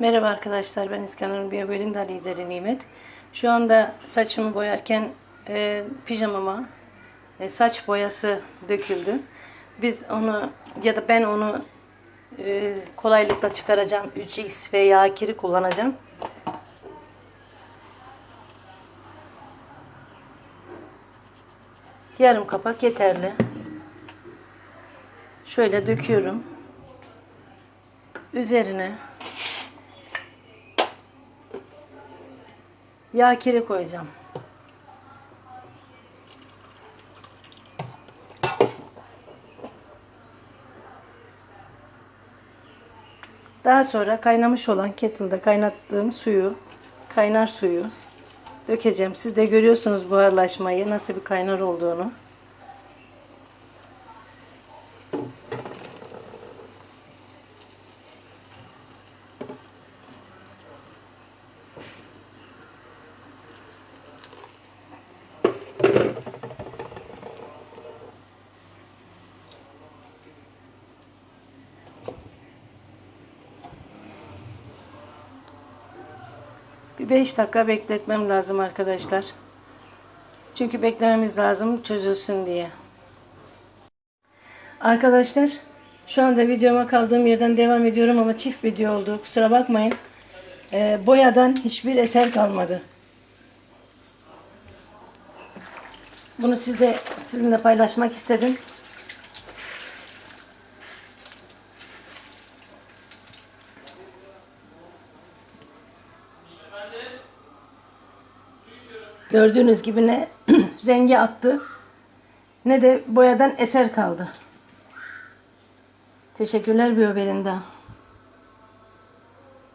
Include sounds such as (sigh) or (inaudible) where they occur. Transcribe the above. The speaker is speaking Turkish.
Merhaba arkadaşlar ben İskenderun Biyobelinda lideri Nimet. Şu anda saçımı boyarken e, pijamama e, saç boyası döküldü. Biz onu ya da ben onu e, kolaylıkla çıkaracağım. 3x ve yağ kiri kullanacağım. Yarım kapak yeterli. Şöyle döküyorum. Üzerine yağ kiri koyacağım. Daha sonra kaynamış olan kettle'da kaynattığım suyu, kaynar suyu dökeceğim. Siz de görüyorsunuz buharlaşmayı, nasıl bir kaynar olduğunu. Bir 5 dakika bekletmem lazım arkadaşlar. Çünkü beklememiz lazım çözülsün diye. Arkadaşlar şu anda videoma kaldığım yerden devam ediyorum ama çift video oldu. Kusura bakmayın. Ee, boyadan hiçbir eser kalmadı. Bunu sizle sizinle paylaşmak istedim. Gördüğünüz gibi ne (clears throat) rengi attı ne de boyadan eser kaldı. Teşekkürler Biyobelinda.